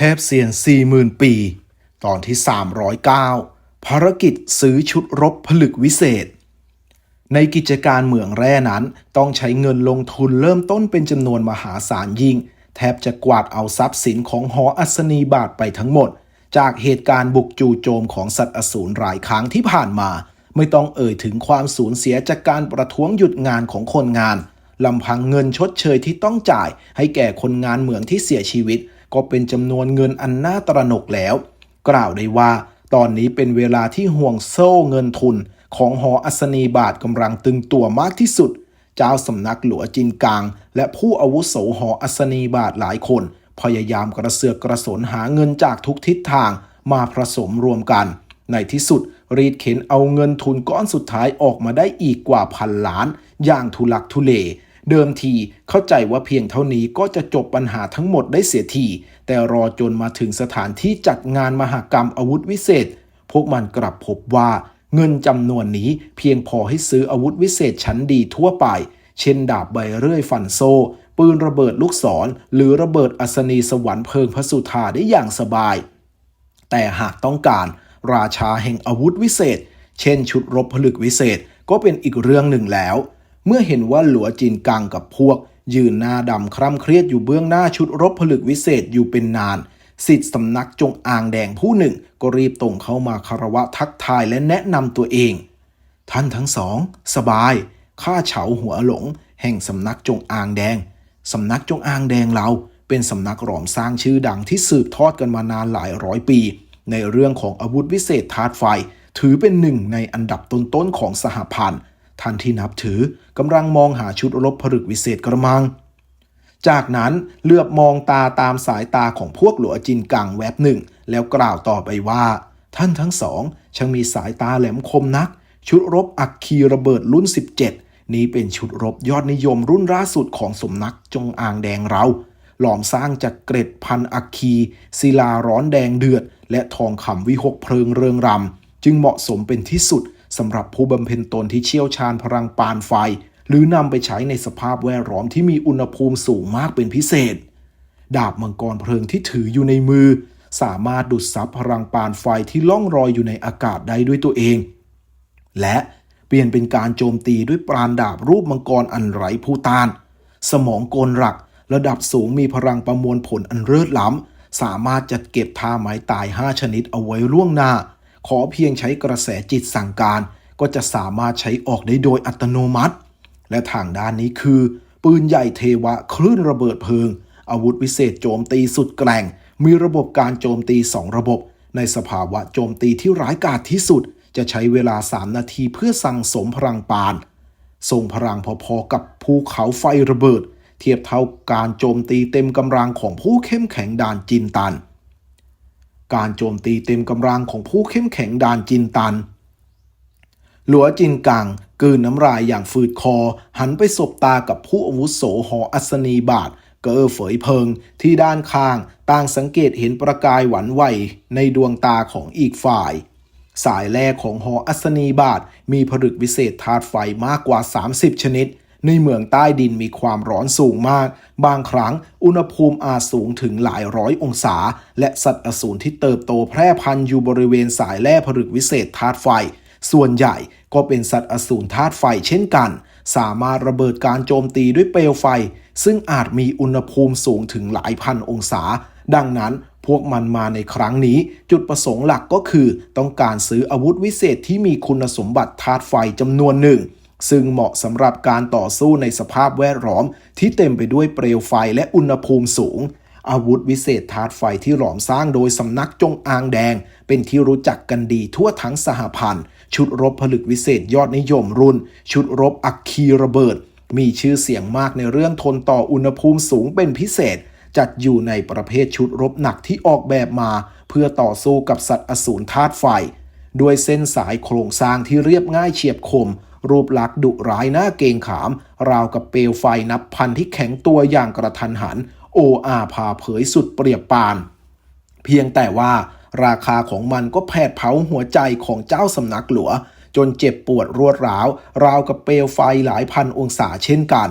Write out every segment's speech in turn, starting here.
เทพเซียน 40,000 ปี ตอนที่ 309 ภารกิจซื้อชุดรบผลึกวิเศษ ในกิจการเหมืองแร่นั้นต้องใช้เงินลงทุนเริ่มต้นเป็นจำนวนมหาศาลยิ่ง แทบจะกวาดเอาทรัพย์สินของหออัศนีบาทไปทั้งหมด จากเหตุการณ์บุกจู่โจมของสัตว์อสูรหลายครั้งที่ผ่านมา ไม่ต้องเอ่ยถึงความสูญเสียจากการประท้วงหยุดงานของคนงานลำพังเงินชดเชยที่ต้องจ่ายให้แก่คนงานเหมืองที่เสียชีวิต ก็เป็นจำนวนเงินอันน่าตระหนกแล้ว กล่าวได้ว่า ตอนนี้เป็นเวลาที่ห่วงโซ่เงินทุนของหออัศนีบาทกำลังตึงตัวมากที่สุด เจ้าสำนักหลวงจินกาง และผู้อาวุโสหออัศนีบาทหลายคน พยายามกระเสือกกระสนหาเงินจากทุกทิศทางมาผสมรวมกัน ในที่สุดรีดเข็นเอาเงินทุนก้อนสุดท้ายออกมาได้อีกกว่าพันล้าน อย่างทุลักทุเล เดิมทีเข้าใจว่าเพียงเท่านี้ก็จะจบปัญหาทั้งหมดได้เสียที แต่รอจนมาถึงสถานที่จัดงานมหกรรมอาวุธวิเศษ พวกมันกลับพบว่า เงินจำนวนนี้เพียงพอให้ซื้ออาวุธวิเศษชั้นดีทั่วไป เช่นดาบใบเรื่อยฟันโซ่ปืนระเบิดลูกศร หรือระเบิดอัศนีสวรรค์เพลิงพระสุธาได้อย่างสบาย แต่หากต้องการราชาแห่งอาวุธวิเศษ เช่น ชุดรบผลึกวิเศษก็เป็นอีกเรื่องหนึ่งแล้ว เมื่อเห็นว่าหลัวจินกังกับพวก ยืนหน้าดำคร่ำเครียดอยู่เบื้องหน้าชุดรบผลึกวิเศษอยู่เป็นนานสิทธิสำนักจงอางแดงผู้หนึ่ง ก็รีบตรงเข้ามาคารวะทักทายและแนะนำตัวเอง ท่านทั้งสอง สบาย ข้าเฉาหัวหลง แห่งสำนักจงอางแดง สำนักจงอางแดงเรา เป็นสำนักหลอมสร้างชื่อดังที่สืบทอดกันมานานหลายร้อยปี ในเรื่องของอาวุธวิเศษธาตุไฟ ถือเป็นหนึ่งในอันดับต้นๆของสหพันธ์ ท่านที่นับถือกำลังมองหาชุดรบผลึกวิเศษกระมัง จากนั้นเลือบมองตาตามสายตาของพวกหลัวจินกังแวบหนึ่ง แล้วกล่าวต่อไปว่า ท่านทั้งสองช่างมีสายตาแหลมคมนัก ชุดรบอักคีระเบิดรุ่น 17 นี้เป็นชุดรบยอดนิยมรุ่นล่าสุดของสมนักจงอางแดงเราหลอมสร้างจากเกร็ดพันอักคี ศิลาร้อนแดงเดือด และทองคำวิหกเพลิงเรืองรำจึงเหมาะสมเป็นที่สุด สำหรับผู้บำเพ็ญตนที่เชี่ยวชาญพลังปานไฟ หรือนำไปใช้ในสภาพแวดล้อมที่มีอุณหภูมิสูงมากเป็นพิเศษ ดาบมังกรเพลิงที่ถืออยู่ในมือ สามารถดูดซับพลังปานไฟที่ล่องลอยอยู่ในอากาศได้ด้วยตัวเอง และเปลี่ยนเป็นการโจมตีด้วยปราณดาบรูปมังกรอันไร้ผู้ต้าน สมองกลหลักระดับสูงมีพลังประมวลผลอันเลิศล้ำสามารถจัดเก็บท่าไม้ตาย 5 ชนิดเอาไว้ล่วงหน้า ขอเพียงใช้กระแสจิตสั่งการ ก็จะสามารถใช้ออกได้โดยอัตโนมัติ และทางด้านนี้คือ ปืนใหญ่เทวะคลื่นระเบิดเพลิง อาวุธวิเศษโจมตีสุดแกร่ง มีระบบการโจมตี 2 ระบบ ในสภาวะโจมตีที่ร้ายกาจที่สุด จะใช้เวลา 3 นาทีเพื่อสั่งสมพลังปานทรงพลังพอๆกับภูเขาไฟระเบิด เทียบเท่าการโจมตีเต็มกำลังของผู้เข้มแข็งด่านจินตัน การโจมตีเต็มกำลังของผู้เข้มแข็งด่านจินตัน หลัวจินกังกืนน้ำลายอย่างฝืดคอ หันไปสบตากับผู้อาวุโสหออัศนีบาทเกอเฝยเพิง ที่ด้านข้างต่างสังเกตเห็นประกายหวันไหวในดวงตาของอีกฝ่าย สายแรกของหออัศนีบาทมีผลึกวิเศษธาตุไฟมากกว่า 30 ชนิด ในเมืองใต้ดินมีความร้อนสูงมาก บางครั้งอุณหภูมิอาจสูงถึงหลายร้อยองศา และสัตว์อสูรที่เติบโตแพร่พันธุ์อยู่บริเวณสายแร่ผลึกวิเศษธาตุไฟ ส่วนใหญ่ก็เป็นสัตว์อสูรธาตุไฟเช่นกัน สามารถระเบิดการโจมตีด้วยเปลวไฟ ซึ่งอาจมีอุณหภูมิสูงถึงหลายพันองศา ดังนั้นพวกมันมาในครั้งนี้ จุดประสงค์หลักก็คือ ต้องการซื้ออาวุธวิเศษที่มีคุณสมบัติธาตุไฟจำนวนหนึ่ง ซึ่งเหมาะสำหรับการต่อสู้ในสภาพแวดล้อม ที่เต็มไปด้วยเปลวไฟและอุณหภูมิสูง อาวุธวิเศษธาตุไฟที่หลอมสร้างโดยสำนักจงอางแดง เป็นที่รู้จักกันดีทั่วทั้งสหพันธ์ ชุดรบผลึกวิเศษยอดนิยมรุ่น ชุดรบอัคคีระเบิด มีชื่อเสียงมากในเรื่องทนต่ออุณหภูมิสูงเป็นพิเศษ จัดอยู่ในประเภทชุดรบหนักที่ออกแบบมา เพื่อต่อสู้กับสัตว์อสูรธาตุไฟด้วยเส้นสายโครงสร้างที่เรียบง่ายเฉียบคม รูปลักษณ์ดุร้ายหน้าเกงขาม ราวกับเปลวไฟนับพันที่แข็งตัวอย่างกระทันหัน โออาพาเผยสุดเปรียบปาน เพียงแต่ว่าราคาของมันก็แผดเผาหัวใจของเจ้าสำนักหลวจนเจ็บปวดรวดร้าว ราวกับเปลวไฟหลายพันองศาเช่นกัน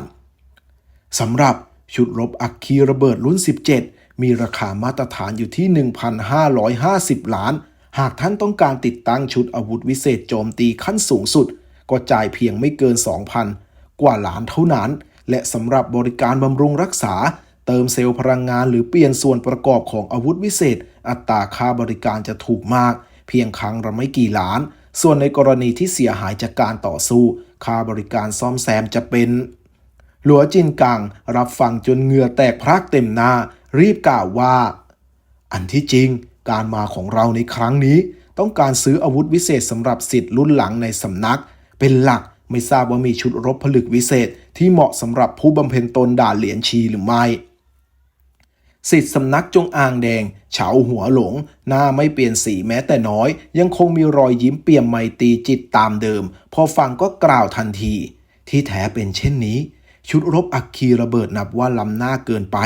สำหรับชุดรบอัคคีระเบิดรุ่น 17 มีราคามาตรฐานอยู่ที่ 1,550 ล้าน หากท่านต้องการติดตั้งชุดอาวุธวิเศษโจมตีขั้นสูงสุด ก็จ่ายเพียงไม่เกิน 2,000 กว่าล้านเท่านั้น และสำหรับบริการบำรุงรักษา เติมเซลล์พลังงานหรือเปลี่ยนส่วนประกอบของอาวุธวิเศษ อัตราค่าบริการจะถูกมาก เพียงครั้งละไม่กี่ล้าน ส่วนในกรณีที่เสียหายจากการต่อสู้ ค่าบริการซ่อมแซมจะเป็น หลัวจินกังรับฟังจนเหงื่อแตกพรากเต็มหน้า รีบกล่าวว่า อันที่จริง การมาของเราในครั้งนี้ ต้องการซื้ออาวุธวิเศษสำหรับสิทธิ์รุ่นหลังในสำนัก เป็นหลักไม่ทราบว่ามีชุดรบผลึกวิเศษ ที่เหมาะสำหรับผู้บำเพ็ญตนด่าเหรียญชีหรือไม่สิทธิ์สำนักจงอางแดง เฉาหัวหลง หน้าไม่เปลี่ยนสีแม้แต่น้อย ยังคงมีรอยยิ้มเปี่ยมไมตรีจิตตามเดิม พอฟังก็กล่าวทันที ที่แท้เป็นเช่นนี้ ชุดรบอัคคีระเบิดนับว่าล้ำหน้าเกินไป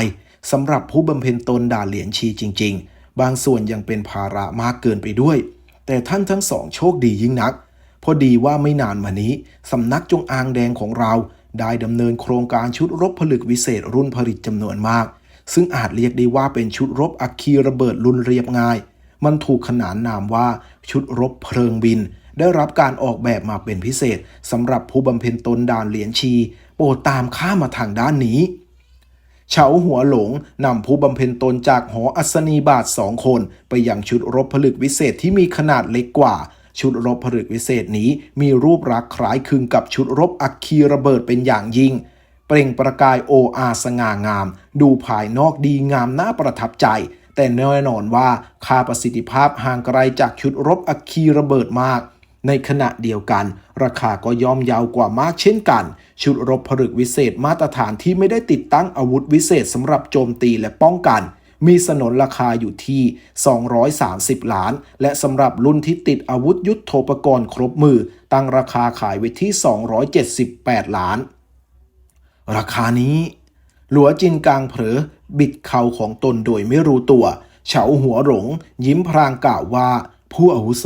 สำหรับผู้บำเพ็ญตนด่าเหรียญชีจริง ๆ บางส่วนยังเป็นภาระมากเกินไปด้วย แต่ท่านทั้งสองโชคดียิ่งนัก พอดีว่าไม่นานมานี้สำนักจงอางแดงของเรา ได้ดำเนินโครงการชุดรบผลึกวิเศษรุ่นผลิตจำนวนมาก ซึ่งอาจเรียกได้ว่าเป็นชุดรบอัคคีระเบิดรุ่นเรียบง่าย มันถูกขนานนามว่าชุดรบเพลิงบิน ได้รับการออกแบบมาเป็นพิเศษสำหรับผู้บำเพ็ญตนด่านเหรียญชี โปรดตามข้ามาทางด้านนี้เฉาหัวหลงนำผู้บำเพ็ญตนจากหออัศนีบาทสองคน ไปยังชุดรบผลึกวิเศษที่มีขนาดเล็กกว่า ชุดรบผลึกวิเศษนี้มีรูปลักษ์คล้ายคลึงกับชุดรบอัคคีระเบิดเป็นอย่างยิ่ง เปล่งประกายโออาสง่างาม ดูภายนอกดีงามน่าประทับใจ แต่แน่นอนว่าค่าประสิทธิภาพห่างไกลจากชุดรบอัคคีระเบิดมากในขณะเดียวกัน ราคาก็ย่อมเยาวกว่ามากเช่นกัน ชุดรบผลึกวิเศษมาตรฐานที่ไม่ได้ติดตั้งอาวุธวิเศษสำหรับโจมตีและป้องกัน มีสนนราคาอยู่ที่ 230 ล้าน และสำหรับรุ่นที่ติดอาวุธยุทโธปกรณ์ครบมือ ตั้งราคาขายไว้ที่ 278 ล้าน ราคานี้ หลัวจินกลางเผลอบิดเข่าของตนโดยไม่รู้ตัว เฉาหัวหลง ยิ้มพรางกล่าวว่า ผู้อาวุโส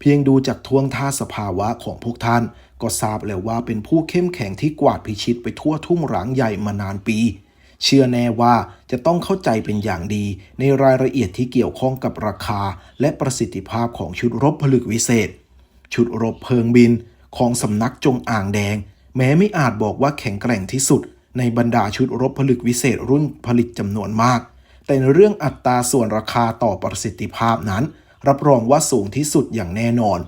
เพียงดูจากท่วงท่าสภาวะของพวกท่าน ก็ทราบแล้วว่าเป็นผู้เข้มแข็งที่กวาดพิชิตไปทั่วทุ่งหลางใหญ่มานานปี เชื่อแน่ว่าจะต้องเข้าใจเป็นอย่างดี ในรายละเอียดที่เกี่ยวข้องกับราคา และประสิทธิภาพของชุดรบผลึกวิเศษ ชุดรบเพลิงบินของสำนักจงอ่างแดง แม้ไม่อาจบอกว่าแข็งแกร่งที่สุด ในบรรดาชุดรบผลึกวิเศษรุ่นผลิตจำนวนมาก แต่ในเรื่องอัตราส่วนราคาต่อประสิทธิภาพนั้น รับรองว่าสูงที่สุดอย่างแน่นอน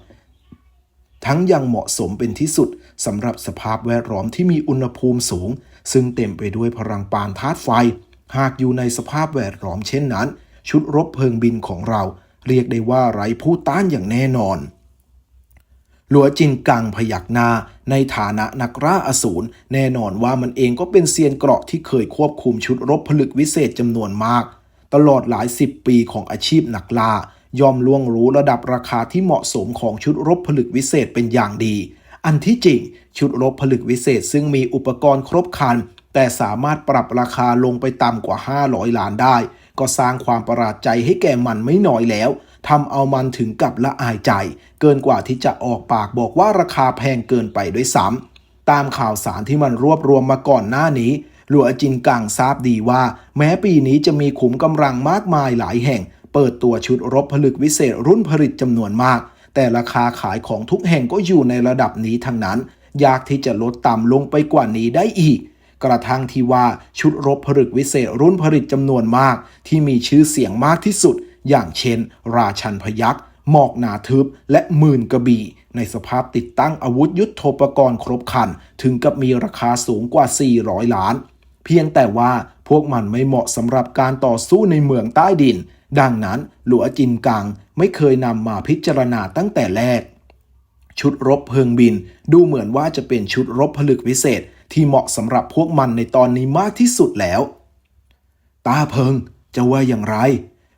ทั้งยังเหมาะสมเป็นที่สุดสำหรับสภาพแวดล้อมที่มีอุณหภูมิสูง ซึ่งเต็มไปด้วยพลังปานธาตุไฟ หากอยู่ในสภาพแวดล้อมเช่นนั้น ชุดรบเพลิงบินของเรา เรียกได้ว่าไร้ผู้ต้านอย่างแน่นอน หลัวจินกังพยักหน้าในฐานะนักล่าอสูรแน่นอนว่ามันเองก็เป็นเซียนเกราะที่เคยควบคุมชุดรบผลึกวิเศษจำนวนมาก ตลอดหลายสิบปีของอาชีพนักล่าย่อมล่วงรู้ระดับราคาที่เหมาะสมของชุดรบผลึกวิเศษเป็นอย่างดี อันที่จริง ชุดรบผลึกวิเศษ ซึ่งมีอุปกรณ์ครบครัน แต่สามารถปรับราคาลงไปต่ำกว่า 500 ล้านได้ ก็สร้างความประหลาดใจให้แก่มันไม่น้อยแล้วทำเอามันถึงกับละอายใจ เกินกว่าที่จะออกปากบอกว่าราคาแพงเกินไปด้วยซ้ำตามข่าวสารที่มันรวบรวมมาก่อนหน้านี้หลัวจินกังทราบดีว่า แม้ปีนี้จะมีขุมกำลังมากมายหลายแห่ง เปิดตัวชุดรบผลึกวิเศษรุ่นผลิตจำนวนมาก แต่ราคาขายของทุกแห่งก็อยู่ในระดับนี้ทั้งนั้น ยากที่จะลดต่ำลงไปกว่านี้ได้อีก กระทั่งที่ว่าชุดรบผลึกวิเศษรุ่นผลิตจำนวนมาก ที่มีชื่อเสียงมากที่สุด อย่างเช่น ราชันพยักษ์หมอกหนาทึบและหมื่นกระบี่ ในสภาพติดตั้งอาวุธยุทโธปกรณ์ครบคัน ถึงกับมีราคาสูงกว่า 400 ล้าน เพียงแต่ว่าพวกมันไม่เหมาะสำหรับการต่อสู้ในเมืองใต้ดิน ดังนั้นหลัวจินกังไม่เคยนำมาพิจารณาตั้งแต่แรก ชุดรบเพลิงบินดูเหมือนว่าจะเป็นชุดรบผลึกวิเศษที่เหมาะสำหรับพวกมันในตอนนี้มากที่สุดแล้ว ตาเพิงจะว่าอย่างไร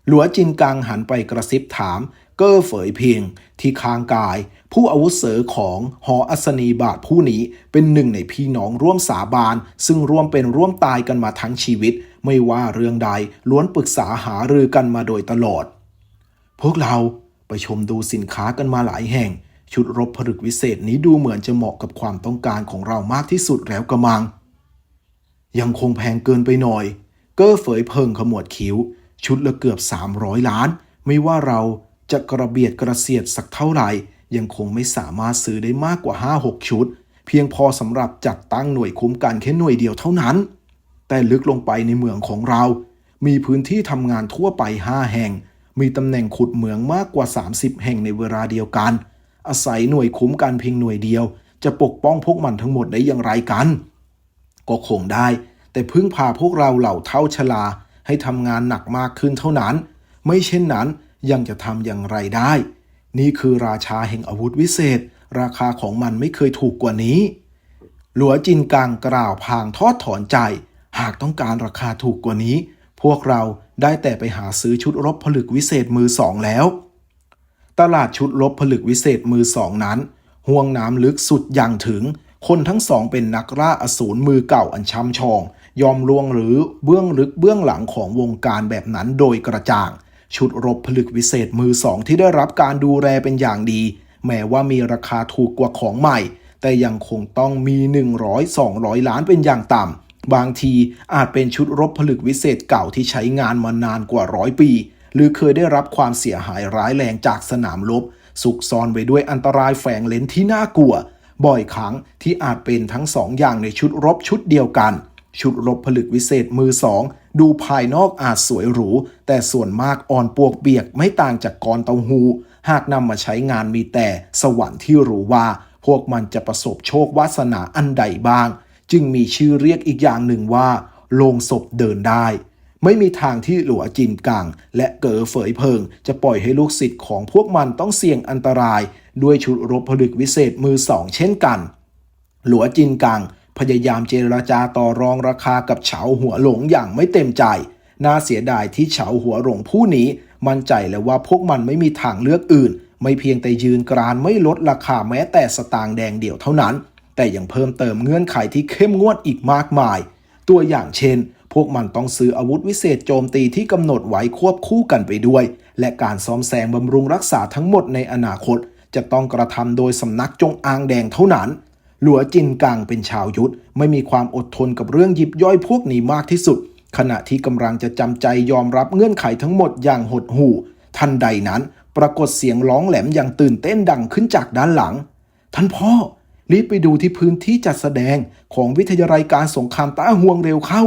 หลัวจินกังหันไปกระซิบถาม เก้อเฝยเพียง ที่คางกาย ผู้อาวุโสของหออัศนีบาทผู้นี้เป็นหนึ่งในพี่น้องร่วมสาบาน ซึ่งร่วมเป็นร่วมตายกันมาทั้งชีวิต ไม่ว่าเรื่องใดล้วนปรึกษาหารือกันมาโดยตลอด พวกเราไปชมดูสินค้ากันมาหลายแห่ง ชุดรบผลึกวิเศษนี้ดูเหมือนจะเหมาะกับความต้องการของเรามากที่สุดแล้วกระมัง ยังคงแพงเกินไปหน่อย เก้อเฝยเพิงขมวดคิ้ว ชุดละเกือบ 300 ล้าน ไม่ว่าเราจะกระเบียดกระเสียดสักเท่าไหร่ ยังคงไม่สามารถซื้อได้มากกว่า 5-6 ชุด เพียงพอสำหรับจัดตั้งหน่วยคุ้มกันแค่หน่วยเดียวเท่านั้น แต่ลึกลงไปในเมืองของเรา มีพื้นที่ทำงานทั่วไป 5 แห่ง มีตำแหน่งขุดเหมืองมากกว่า 30 แห่งในเวลาเดียวกัน อาศัยหน่วยคุ้มกันเพียงหน่วยเดียว จะปกป้องพวกมันทั้งหมดได้อย่างไรกัน ก็คงได้ แต่พึ่งพาพวกเราเหล่าเท่าชลาให้ทำงานหนักมากขึ้นเท่านั้น ไม่เช่นนั้นยังจะทำอย่างไรได้ นี่คือราชาแห่งอาวุธวิเศษ ราคาของมันไม่เคยถูกกว่านี้ หลัวจินกังกล่าวพางทอดถอนใจากต้องการราคาถูกกว่านี้ พวกเราได้แต่ไปหาซื้อชุดรบผลึกวิเศษมือสองแล้ว ตลาดชุดรบผลึกวิเศษมือสองนั้น ห่วงน้ำลึกสุดอย่างถึง คนทั้งสองเป็นนักล่าอสูรมือเก่าอันช้ำชอง ยอมลวงหรือเบื้องลึกเบื้องหลังของวงการแบบนั้นโดยกระจ่าง ชุดรบผลึกวิเศษมือสองที่ได้รับการดูแลเป็นอย่างดี แม้ว่ามีราคาถูกกว่าของใหม่ แต่ยังคงต้องมี 100-200 ล้านเป็นอย่างต่ำ บางทีอาจเป็นชุดรบผลึกวิเศษเก่าที่ใช้งานมานานกว่าร้อยปี หรือเคยได้รับความเสียหายร้ายแรงจากสนามรบสุกซ่อนไว้ด้วยอันตรายแฝงเลนที่น่ากลัว บ่อยครั้งที่อาจเป็นทั้งสองอย่างในชุดรบชุดเดียวกัน ชุดรบผลึกวิเศษมือสองดูภายนอกอาจสวยหรู แต่ส่วนมากอ่อนปวกเบียกไม่ต่างจากกรเตาหูหากนำมาใช้งานมีแต่สวรรค์ที่รู้ว่า พวกมันจะประสบโชควาสนาอันใดบ้าง จึงมีชื่อเรียกอีกอย่างหนึ่งว่าโลงศพเดินได้ ไม่มีทางที่หลัวจินกังและเก๋อเฝยเพิง จะปล่อยให้ลูกศิษย์ของพวกมันต้องเสี่ยงอันตราย ด้วยชุดรบผลึกวิเศษมือสองเช่นกัน หลัวจินกังพยายามเจรจาต่อรองราคากับเฉาหัวหลงอย่างไม่เต็มใจ น่าเสียดายที่เฉาหัวหลงผู้นี้ มั่นใจแล้วว่าพวกมันไม่มีทางเลือกอื่น ไม่เพียงแต่ยืนกรานไม่ลดราคาแม้แต่สตางค์แดงเดียวเท่านั้น แต่ยังเพิ่มเติมเงื่อนไขที่เข้มงวดอีกมากมาย ตัวอย่างเช่น พวกมันต้องซื้ออาวุธวิเศษโจมตีที่กำหนดไว้ควบคู่กันไปด้วย และการซ่อมแซมบำรุงรักษาทั้งหมดในอนาคต จะต้องกระทำโดยสำนักจงอางแดงเท่านั้น หลัวจินกังเป็นชาวยุทธไม่มีความอดทนกับเรื่องยิบย่อยพวกนี้มากที่สุด ขณะที่กำลังจะจำใจยอมรับเงื่อนไขทั้งหมดอย่างหดหู่ ทันใดนั้น ปรากฏเสียงร้องแหลมอย่างตื่นเต้นดังขึ้นจากด้านหลัง ท่านพ่อ รีบไปดูที่พื้นที่จัดแสดงของวิทยาลัยการสงครามต้าห่วงเร็วเข้า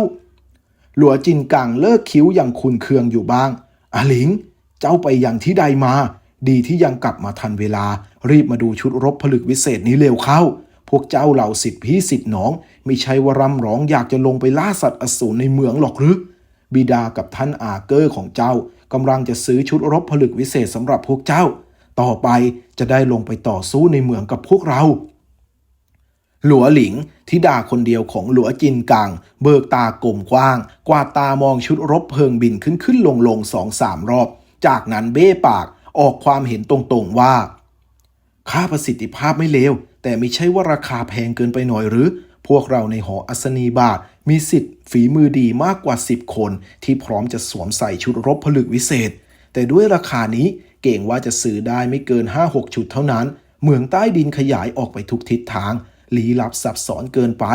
หลัวจินกังเลิกคิ้วอย่างคุนเคืองอยู่บ้างอาหลิง เจ้าไปอย่างที่ใดมา ดีที่ยังกลับมาทันเวลา รีบมาดูชุดรบผลึกวิเศษนี้เร็วเข้า พวกเจ้าเหล่าสิทธิพี่สิทธิน้องไม่ใช่ว่ารำร้องอยากจะลงไปล่าสัตว์อสูรในเมืองหรอกหรือบิดากับท่านอาเกอร์ของเจ้ากำลังจะซื้อชุดรบผลึกวิเศษสำหรับพวกเจ้า ต่อไปจะได้ลงไปต่อสู้ในเมืองกับพวกเรา หลัวหลิงทิดาคนเดียวของหลัวจินกัง เบิกตากลมกว้าง กวาดตามองชุดรบเพลิงบินขึ้นขึ้นลงลงสองสามรอบ จากนั้นเบ้ปากออกความเห็นตรงๆว่า ค่าประสิทธิภาพไม่เลว แต่ไม่ใช่ว่าราคาแพงเกินไปหน่อยหรือ พวกเราในหออัศนีบาทมีสิทธิ์ฝีมือดีมากกว่า 10 คน ที่พร้อมจะสวมใส่ชุดรบผลึกวิเศษ แต่ด้วยราคานี้เก่งว่าจะซื้อได้ไม่เกิน 5-6 ชุดเท่านั้น เมืองใต้ดินขยายออกไปทุกทิศทาง ลี้ลับซับซ้อนเกินไป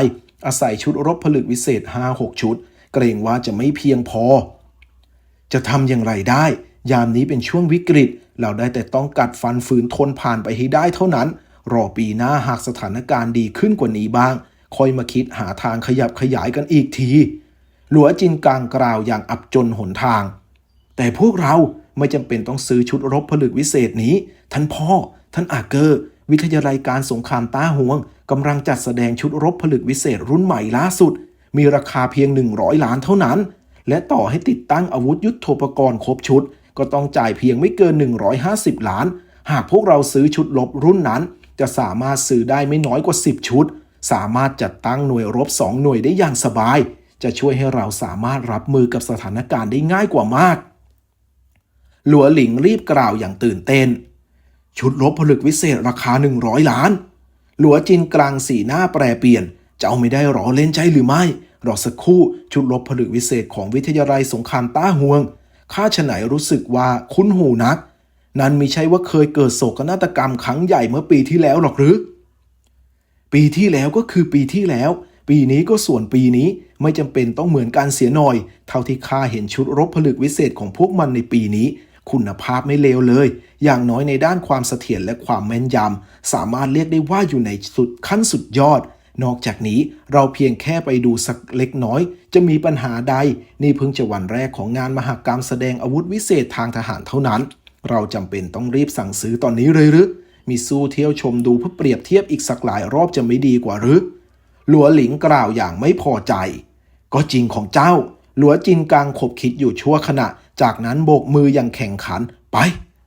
อาศัยชุดรบผลึกวิเศษ 5-6 ชุด เกรงว่าจะไม่เพียงพอ จะทำอย่างไรได้ ยามนี้เป็นช่วงวิกฤต เราได้แต่ต้องกัดฟันฝืนทนผ่านไปให้ได้เท่านั้น รอปีหน้าหากสถานการณ์ดีขึ้นกว่านี้บ้าง ค่อยมาคิดหาทางขยับขยายกันอีกที หลัวจินกลางกล่าวอย่างอับจนหนทาง แต่พวกเราไม่จำเป็นต้องซื้อชุดรบผลึกวิเศษนี้ ท่านพ่อ ท่านอาเกอร์ วิทยาลัยการสงครามต้าห่วง กำลังจัดแสดงชุดรบผลึกวิเศษรุ่นใหม่ล่าสุด มีราคาเพียง 100 ล้านเท่านั้น และต่อให้ติดตั้งอาวุธยุทโธปกรณ์ครบชุด ก็ต้องจ่ายเพียงไม่เกิน 150 ล้าน หากพวกเราซื้อชุดรบรุ่นนั้น จะสามารถซื้อได้ไม่น้อยกว่า 10 ชุด สามารถจัดตั้งหน่วยรบ 2 หน่วยได้อย่างสบาย จะช่วยให้เราสามารถรับมือกับสถานการณ์ได้ง่ายกว่ามาก หลัวหลิงรีบกล่าวอย่างตื่นเต้น ชุดรบผลึกวิเศษราคา 100 ล้าน หลัวจินกลางสีหน้าแปรเปลี่ยนจะเจ้าไม่ได้หรอเล่นใจหรือไม่รอสักครู่ชุดรบผลึกวิเศษของวิทยาลัยสงครามต้าห่วงข้าฉไหนรู้สึกว่าคุ้นหูนัก นั้นมิใช่ว่าเคยเกิดโศกนาฏกรรมครั้งใหญ่เมื่อปีที่แล้วหรอกหรือ ปีที่แล้วก็คือปีที่แล้ว ปีนี้ก็ส่วนปีนี้ไม่จำเป็นต้องเหมือนกันเสียหน่อย เท่าที่ข้าเห็นชุดรบผลึกวิเศษของพวกมันในปีนี้ คุณภาพไม่เลวเลย อย่างน้อยในด้านความเสถียรและความแม่นยำ สามารถเรียกได้ว่าอยู่ในสุดขั้นสุดยอด นอกจากนี้เราเพียงแค่ไปดูสักเล็กน้อย จะมีปัญหาใด นี่เพิ่งจะวันแรกของงานมหากรรมแสดงอาวุธวิเศษทางทหารเท่านั้น เราจำเป็นต้องรีบสั่งซื้อตอนนี้เลยหรือมีสู้เที่ยวชมดูเพื่อเปรียบเทียบอีกสักหลายรอบจะไม่ดีกว่าหรือหลัวหลิงกล่าวอย่างไม่พอใจ ก็จริงของเจ้า หลัวจินกังขบคิดอยู่ชั่วขณะ จากนั้นโบกมืออย่างแข่งขันไป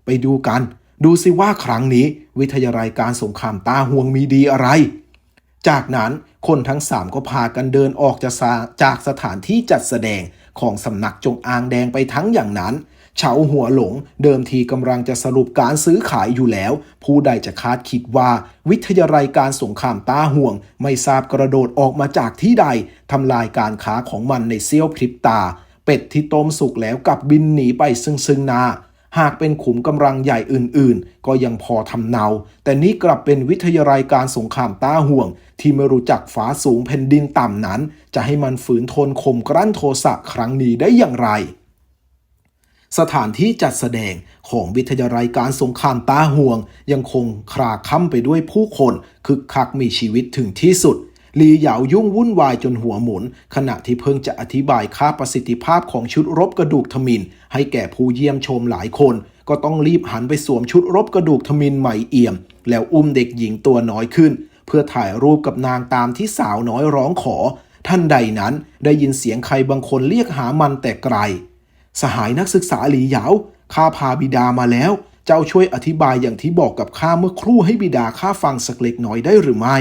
ไปดูกัน ดูสิว่าครั้งนี้ วิทยาลัยการสงครามตาห่วงมีดีอะไร จากนั้นคนทั้งสามก็พากันเดินออกจากจากสถานที่จัดแสดงของสำนักจงอางแดงไปทั้งอย่างนั้นเฉาหัวหลงเดิมทีกำลังจะสรุปการซื้อขายอยู่แล้ว ผู้ใดจะคาดคิดว่า วิทยาลัยการสงครามตาห่วง ไม่ทราบกระโดดออกมาจากที่ใดทำลายการค้าของมันในเสี้ยวพริบตา เป็ดที่ต้มสุกแล้วกลับบินหนีไปซึ่งซึ่งนา หากเป็นขุมกำลังใหญ่อื่นๆ ก็ยังพอทำเนา แต่นี่กลับเป็นวิทยาลัยการสงครามต้าห่วง ที่ไม่รู้จักฟ้าสูงแผ่นดินต่ำนั้น จะให้มันฝืนทนข่มกลั้นโทสะครั้งนี้ได้อย่างไรสถานที่จัดแสดงของวิทยาลัยการสงครามตาห่วง ยังคงคลาคล่ำไปด้วยผู้คนคึกคักมีชีวิตถึงที่สุด ลีเหยายุ่งวุ่นวายจนหัวหมุน ขณะที่เพิ่งจะอธิบายค่าประสิทธิภาพของชุดรบกระดูกทมิน ให้แก่ผู้เยี่ยมชมหลายคน ก็ต้องรีบหันไปสวมชุดรบกระดูกทมินใหม่เอี่ยม แล้วอุ้มเด็กหญิงตัวน้อยขึ้น เพื่อถ่ายรูปกับนางตามที่สาวน้อยร้องขอ ท่านใดนั้นได้ยินเสียงใครบางคนเรียกหามันแต่ไกล สหายนักศึกษาหลีเหยาข้าพาบิดามาแล้วเจ้าช่วยอธิบายอย่างที่บอกกับข้าเมื่อครู่ให้บิดาข้าฟังสักเล็กน้อยได้หรือไม่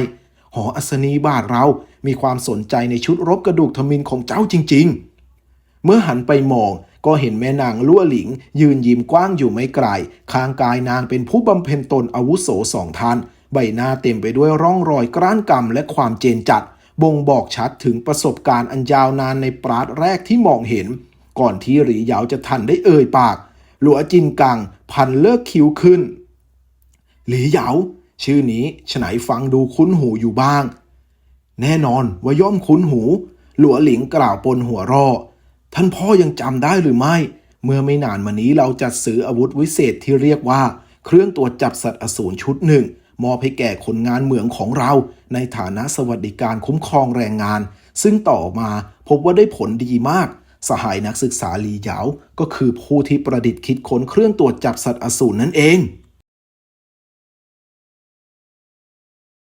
หออัศนีบาทเรามีความสนใจในชุดรบกระดูกทมินของเจ้าจริง ๆ เมื่อหันไปมองก็เห็นแม่นางลั่วหลิง ยืนยิ้มกว้างอยู่ไม่ไกลข้างกายนางเป็นผู้บำเพ็ญตนอาวุโสสองท่าน ใบหน้าเต็มไปด้วยร่องรอยกร้านกรรมและความเจนจัด บ่งบอกชัดถึงประสบการณ์อันยาวนานในปราดแรกที่มองเห็น ก่อนที่หลีเหยาจะทันได้เอ่ยปาก หลัวจินกังพันเลิกคิ้วขึ้น หลีเหยา ชื่อนี้ฉไหนฟังดูคุ้นหูอยู่บ้าง แน่นอนว่าย่อมคุ้นหู หลัวหลิงกล่าวปนหัวเรอท่านพ่อยังจำได้หรือไม่ เมื่อไม่นานมานี้เราจัดซื้ออาวุธวิเศษที่เรียกว่า เครื่องตรวจจับสัตว์อสูรชุดหนึ่งมอบให้แก่คนงานเหมืองของเรา ในฐานะสวัสดิการคุ้มครองแรงงาน ซึ่งต่อมาพบว่าได้ผลดีมาก สหายนักศึกษาลีเหยาก็คือผู้ที่ประดิษฐ์คิดค้นเครื่องตรวจจับสัตว์อสูรนั่นเอง